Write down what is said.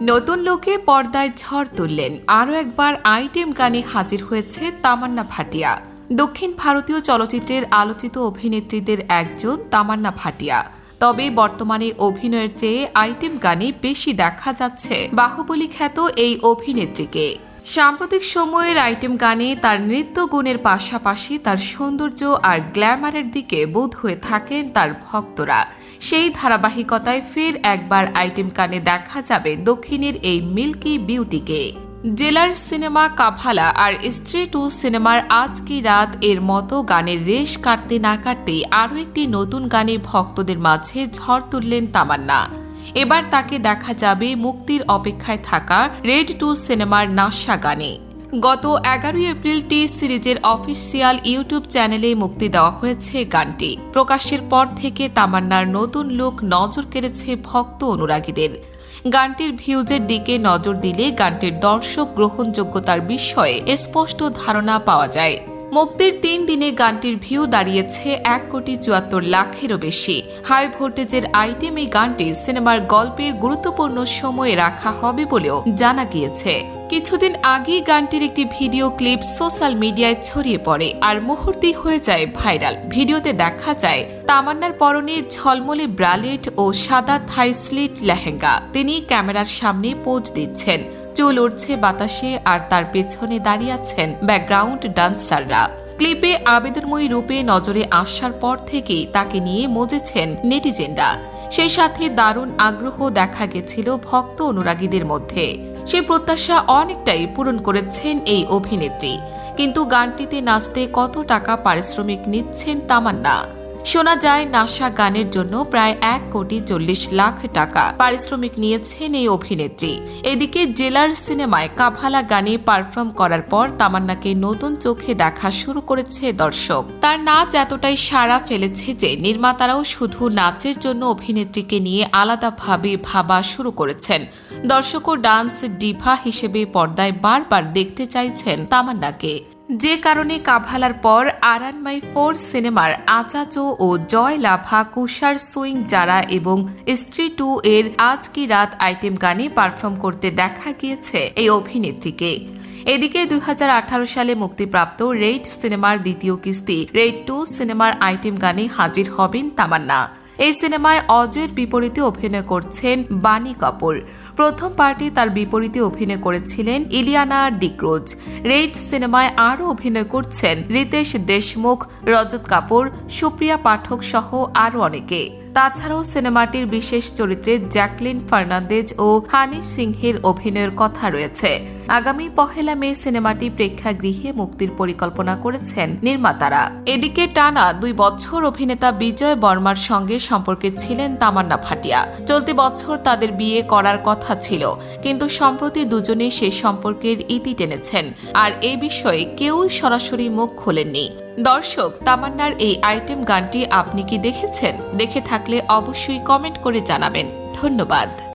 নতুন লোকে পর্দায় ঝড় তুললেন। আরও একবার আইটেম গানে হাজির হয়েছে তামান্না ভাটিয়া। দক্ষিণ ভারতীয় চলচ্চিত্রের আলোচিত অভিনেত্রীদের একজন তামান্না ভাটিয়া। তবে বর্তমানে অভিনয়ের চেয়ে আইটেম গানে বেশি দেখা যাচ্ছে বাহুবলী খ্যাত এই অভিনেত্রীকে। সাম্প্রতিক সময়ের আইটেম গানে তার নৃত্য গুণের পাশাপাশি তার সৌন্দর্য আর গ্ল্যামারের দিকে বোধ হয়ে থাকেন তার ভক্তরা। সেই ধারাবাহিকতায় ফের একবার আইটেম গানে দেখা যাবে দক্ষিণের এই মিল্কি বিউটিকে। জেলার সিনেমা কাভালা আর স্ত্রী টু সিনেমার আজ কি রাত এর মতো গানের রেশ কাটতে না কাটতেই আরও একটি নতুন গানে ভক্তদের মাঝে ঝড় তুললেন তামান্না। এবার তাকে দেখা যাবে মুক্তির অপেক্ষায় থাকা রেড টু সিনেমার নাশা গানে। গত এগারোই এপ্রিল টি সিরিজের অফিসিয়াল ইউটিউব চ্যানেলে মুক্তি দেওয়া হয়েছে গানটি। প্রকাশের পর থেকে তামান্নার নতুন লুক নজর কেড়েছে ভক্ত অনুরাগীদের। গানটির ভিউজের দিকে নজর দিলে গানটির দর্শক গ্রহণযোগ্যতার বিষয়ে স্পষ্ট ধারণা পাওয়া যায়। মুক্তির তিন দিনে গানটির ভিউ দাঁড়িয়েছে এক কোটি চুয়াত্তর লাখেরও বেশি। হাই ভোল্টেজের আইটেম এই গানটি সিনেমার গল্পের গুরুত্বপূর্ণ সময়ে রাখা হবে বলেও জানা গিয়েছে। কিছুদিন আগেই গানটির একটি ভিডিও ক্লিপ সোশ্যাল মিডিয়ায় ছড়িয়ে পড়ে আর মুহূর্তেই হয়ে যায় ভাইরাল। ভিডিওতে দেখা যায়, তামান্নার পরনে ঝলমলে ব্রালেট ও সাদা থাই স্লিট লেহেঙ্গা। তিনি ক্যামেরার সামনে পোজ দিচ্ছেন। চুল উঠছে বাতাসে আর তার পেছনে দাঁড়িয়ে আছেন ব্যাকগ্রাউন্ড ডান্সাররা। ক্লিপে আবেদনময়ী রূপে নজরে আসার পর থেকেই তাকে নিয়ে মজেছেন নেটিজেনরা। সেই সাথে দারুণ আগ্রহ দেখা গেছিল ভক্ত অনুরাগীদের মধ্যে। সে প্রত্যাশা অনেকটাই পূরণ করেছেন এই অভিনেত্রী। কিন্তু গানটিতে নাচতে কত টাকা পারিশ্রমিক নিচ্ছেন তামান্না? শোনা যায়, নাসা গানের জন্য প্রায় এক কোটি চল্লিশ লাখ টাকা পারিশ্রমিক নিয়েছেন এই অভিনেত্রী। এদিকে জেলার সিনেমায় কাভালা গানে পারফর্ম করার পর তামান্নাকে নতুন চোখে দেখা শুরু করেছে দর্শক। তার নাচ এতটাই সাড়া ফেলেছে যে নির্মাতারাও শুধু নাচের জন্য অভিনেত্রীকে নিয়ে আলাদাভাবে ভাবা শুরু করেছেন। দর্শকও ডান্স ডিভা হিসেবে পর্দায় বারবার দেখতে চাইছেন তামান্নাকে। যে কারণে কাভালার পর আরান মাই ফোর সিনেমার আচাচো ও জয় লাভা, কুষার সুইং যারা এবং স্ত্রী টু এর আজ কি রাত আইটেম গানে পারফর্ম করতে দেখা গিয়েছে এই অভিনেত্রীকে। এদিকে দুই হাজার আঠারো সালে মুক্তিপ্রাপ্ত রেড সিনেমার দ্বিতীয় কিস্তি রেড টু সিনেমার আইটেম গানে হাজির হবেন তামান্না। এই সিনেমায় অজয়ের বিপরীতে অভিনয় করছেন বাণী কাপুর। প্রথম পার্টি তার বিপরীতে অভিনয় করেছিলেন ইলিয়ানা ডিক্রোজ। রেড সিনেমায় আরও অভিনয় করছেন রিতেশ দেশমুখ, রজত কাপুর, সুপ্রিয়া পাঠক সহ আরও অনেকে। তাছাড়াও সিনেমাটির বিশেষ চরিত্রে জ্যাকলিন ফার্নান্দেজ ও হানি সিংহের অভিনয়ের কথা রয়েছে। আগামী পহেলা মে সিনেমাটি প্রেক্ষাগৃহে মুক্তির পরিকল্পনা করেছেন নির্মাতারা। এদিকে টানা দুই বছর অভিনেতা বিজয় বর্মার সঙ্গে সম্পর্কে ছিলেন তামান্না ভাটিয়া। চলতি বছর তাদের বিয়ে করার কথা ছিল, কিন্তু সম্প্রতি দুজনে সেই সম্পর্কের ইতি টেনেছেন। আর এ বিষয়ে কেউই সরাসরি মুখ খোলেননি। দর্শক, তামান্নার এই আইটেম গানটি আপনি কি দেখেছেন? দেখে থাকলে অবশ্যই কমেন্ট করে জানাবেন। ধন্যবাদ।